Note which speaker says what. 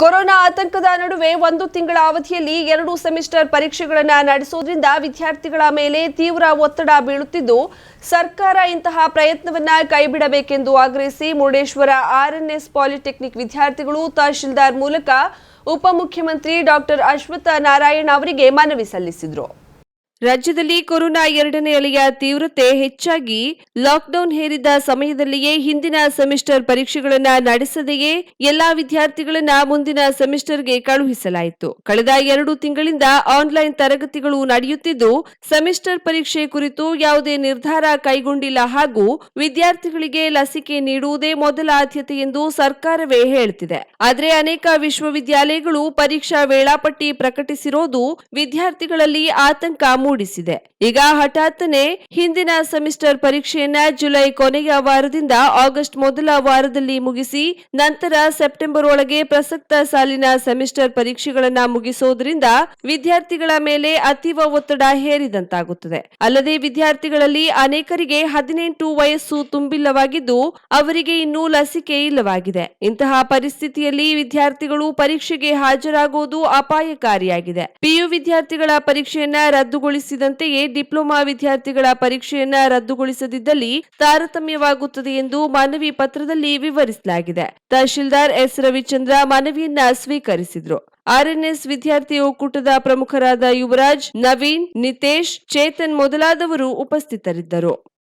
Speaker 1: Corona ಆತಂಕದ ನಡುವೆ ಒಂದು ತಿಂಗಳ ಅವಧಿಯಲ್ಲಿ ಎರಡು ಸೆಮಿಸ್ಟರ್ ಪರೀಕ್ಷೆಗಳನ್ನು ನಡೆಸೋದ್ರಿಂದ ವಿದ್ಯಾರ್ಥಿಗಳ ಮೇಲೆ ತೀವ್ರ ಒತ್ತಡ ಬೀಳುತ್ತಿದ್ದು, ಸರ್ಕಾರ ಇಂತಹ ಪ್ರಯತ್ನವನ್ನ ಕೈಬಿಡಬೇಕೆಂದು ಆಗ್ರಹಿಸಿ ಮುರುಡೇಶ್ವರ ಆರ್ಎನ್ಎಸ್ ಪಾಲಿಟೆಕ್ನಿಕ್ ವಿದ್ಯಾರ್ಥಿಗಳು ತಹಶೀಲ್ದಾರ್ ಮೂಲಕ ಉಪಮುಖ್ಯಮಂತ್ರಿ ಡಾಕ್ಟರ್ ಅಶ್ವತ್ಥ ನಾರಾಯಣ ಅವರಿಗೆ ಮನವಿ ಸಲ್ಲಿಸಿದರು. ರಾಜ್ಯದಲ್ಲಿ ಕೊರೋನಾ ಎರಡನೇ ಅಲೆಯ ತೀವ್ರತೆ ಹೆಚ್ಚಾಗಿ ಲಾಕ್ಡೌನ್ ಹೇರಿದ ಸಮಯದಲ್ಲಿಯೇ ಹಿಂದಿನ ಸೆಮಿಸ್ಟರ್ ಪರೀಕ್ಷೆಗಳನ್ನು ನಡೆಸದೆಯೇ ಎಲ್ಲಾ ವಿದ್ಯಾರ್ಥಿಗಳನ್ನ ಮುಂದಿನ ಸೆಮಿಸ್ಟರ್ಗೆ ಕಳುಹಿಸಲಾಯಿತು. ಕಳೆದ ಎರಡು ತಿಂಗಳಿಂದ ಆನ್ಲೈನ್ ತರಗತಿಗಳು ನಡೆಯುತ್ತಿದ್ದು, ಸೆಮಿಸ್ಟರ್ ಪರೀಕ್ಷೆ ಕುರಿತು ಯಾವುದೇ ನಿರ್ಧಾರ ಕೈಗೊಂಡಿಲ್ಲ ಹಾಗೂ ವಿದ್ಯಾರ್ಥಿಗಳಿಗೆ ಲಸಿಕೆ ನೀಡುವುದೇ ಮೊದಲ ಆದ್ಯತೆ ಎಂದು ಸರ್ಕಾರವೇ ಹೇಳ್ತಿದೆ. ಆದರೆ ಅನೇಕ ವಿಶ್ವವಿದ್ಯಾಲಯಗಳು ಪರೀಕ್ಷಾ ವೇಳಾಪಟ್ಟಿ ಪ್ರಕಟಿಸಿರೋದು ವಿದ್ಯಾರ್ಥಿಗಳಲ್ಲಿ ಆತಂಕ ಮೂಡಿಸಿದೆ. ಈಗ ಹಠಾತ್ತನೆ ಹಿಂದಿನ ಸೆಮಿಸ್ಟರ್ ಪರೀಕ್ಷೆಯನ್ನ ಜುಲೈ ಕೊನೆಯ ವಾರದಿಂದ ಆಗಸ್ಟ್ ಮೊದಲ ವಾರದಲ್ಲಿ ಮುಗಿಸಿ, ನಂತರ ಸೆಪ್ಟೆಂಬರ್ ಒಳಗೆ ಪ್ರಸಕ್ತ ಸಾಲಿನ ಸೆಮಿಸ್ಟರ್ ಪರೀಕ್ಷೆಗಳನ್ನ ಮುಗಿಸೋದ್ರಿಂದ ವಿದ್ಯಾರ್ಥಿಗಳ ಮೇಲೆ ಅತೀವ ಒತ್ತಡ ಹೇರಿದಂತಾಗುತ್ತದೆ. ಅಲ್ಲದೆ ವಿದ್ಯಾರ್ಥಿಗಳಲ್ಲಿ ಅನೇಕರಿಗೆ ಹದಿನೆಂಟು ವಯಸ್ಸು ತುಂಬಿಲ್ಲವಾಗಿದ್ದು, ಅವರಿಗೆ ಇನ್ನೂ ಲಸಿಕೆ ಇಲ್ಲವಾಗಿದೆ. ಇಂತಹ ಪರಿಸ್ಥಿತಿಯಲ್ಲಿ ವಿದ್ಯಾರ್ಥಿಗಳು ಪರೀಕ್ಷೆಗೆ ಹಾಜರಾಗುವುದು ಅಪಾಯಕಾರಿಯಾಗಿದೆ. ಪಿಯು ವಿದ್ಯಾರ್ಥಿಗಳ ಪರೀಕ್ಷೆಯನ್ನ ರದ್ದುಗೊಳಿಸಿದಂತೆಯೇ ಡಿಪ್ಲೊಮಾ ವಿದ್ಯಾರ್ಥಿಗಳ ಪರೀಕ್ಷೆಯನ್ನ ರದ್ದುಗೊಳಿಸದಿದ್ದಲ್ಲಿ ತಾರತಮ್ಯವಾಗುತ್ತದೆ ಎಂದು ಮನವಿ ಪತ್ರದಲ್ಲಿ ವಿವರಿಸಲಾಗಿದೆ. ತಹಶೀಲ್ದಾರ್ ಎಸ್. ರವಿಚಂದ್ರ ಮನವಿಯನ್ನ ಸ್ವೀಕರಿಸಿದ್ರು. ಆರ್ಎನ್ಎಸ್ ವಿದ್ಯಾರ್ಥಿ ಒಕ್ಕೂಟದ ಪ್ರಮುಖರಾದ ಯುವರಾಜ್, ನವೀನ್, ನಿತೇಶ್, ಚೇತನ್ ಮೊದಲಾದವರು ಉಪಸ್ಥಿತರಿದ್ದರು.